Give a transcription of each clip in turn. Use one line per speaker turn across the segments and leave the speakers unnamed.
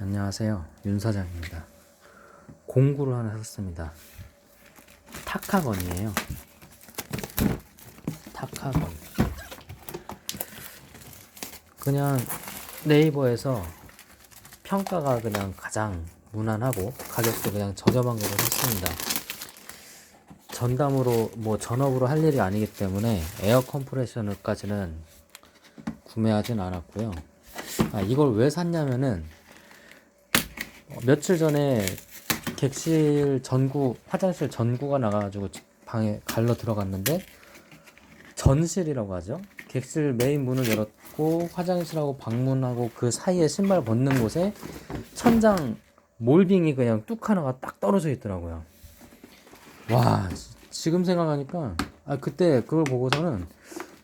안녕하세요. 윤 사장입니다. 공구를 하나 샀습니다. 타카건이에요. 타카건. 그냥 네이버에서 평가가 그냥 가장 무난하고 가격도 그냥 저렴한 거로 샀습니다. 전담으로 뭐 전업으로 할 일이 아니기 때문에 에어 컴프레셔너까지는 구매하진 않았고요. 아, 이걸 왜 샀냐면은 어, 며칠 전에 객실 전구 화장실 전구가 나가가지고 방에 갈러 들어갔는데 전실이라고 하죠. 객실 메인 문을 열었고 화장실하고 방문하고 그 사이에 신발 벗는 곳에 천장 몰딩이 그냥 뚝 하나가 딱 떨어져 있더라고요. 와 지- 지금 생각하니까 아 그때 그걸 보고서는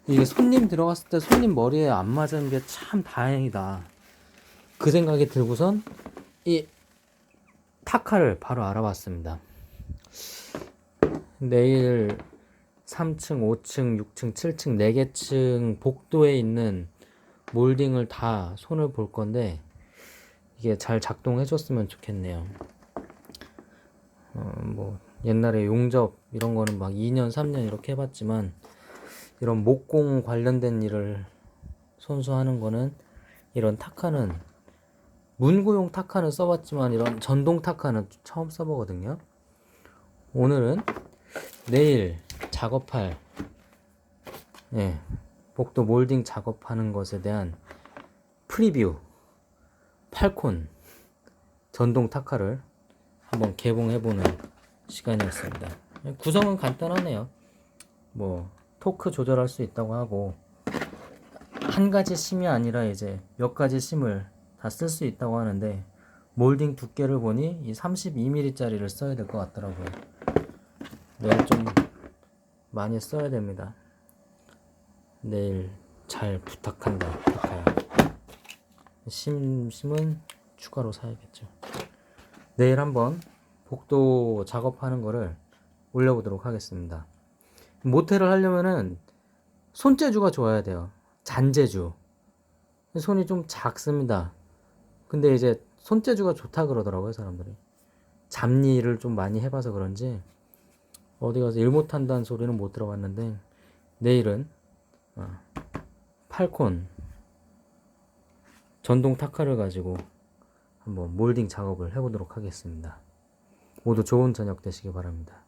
이게 손님 들어갔을 때 손님 머리에 안 맞은 게 참 다행이다. 그 생각이 들고선 이 타카를 바로 알아봤습니다. 내일 3층, 5층, 6층, 7층, 4개 층 복도에 있는 몰딩을 다 손을 볼 건데 이게 잘 작동해 줬으면 좋겠네요. 어, 뭐 옛날에 용접 이런 거는 막 2년, 3년 이렇게 해봤지만 이런 목공 관련된 일을 손수 하는 거는 이런 타카는 문구용 타카는 써봤지만 이런 전동 타카는 처음 써보거든요. 오늘은 내일 작업할 예, 복도 몰딩 작업하는 것에 대한 프리뷰 팔콘 전동 타카를 한번 개봉해보는 시간이었습니다. 구성은 간단하네요. 뭐 토크 조절할 수 있다고 하고 한 가지 심이 아니라 이제 몇 가지 심을 다 쓸 수 있다고 하는데 몰딩 두께를 보니 이 32mm짜리를 써야 될 것 같더라고요. 내일 좀 많이 써야 됩니다. 내일 잘 부탁한다. 부탁해요. 심 심은 추가로 사야겠죠. 내일 한번 복도 작업하는 거를 올려보도록 하겠습니다. 모텔을 하려면은 손재주가 좋아야 돼요. 잔재주. 손이 좀 작습니다. 근데 이제 손재주가 좋다 그러더라고요, 사람들이. 잡일을 좀 많이 해봐서 그런지 어디 가서 일 못한다는 소리는 못 들어봤는데 내일은 어, 팔콘 전동 타카를 가지고 한번 몰딩 작업을 해보도록 하겠습니다. 모두 좋은 저녁 되시기 바랍니다.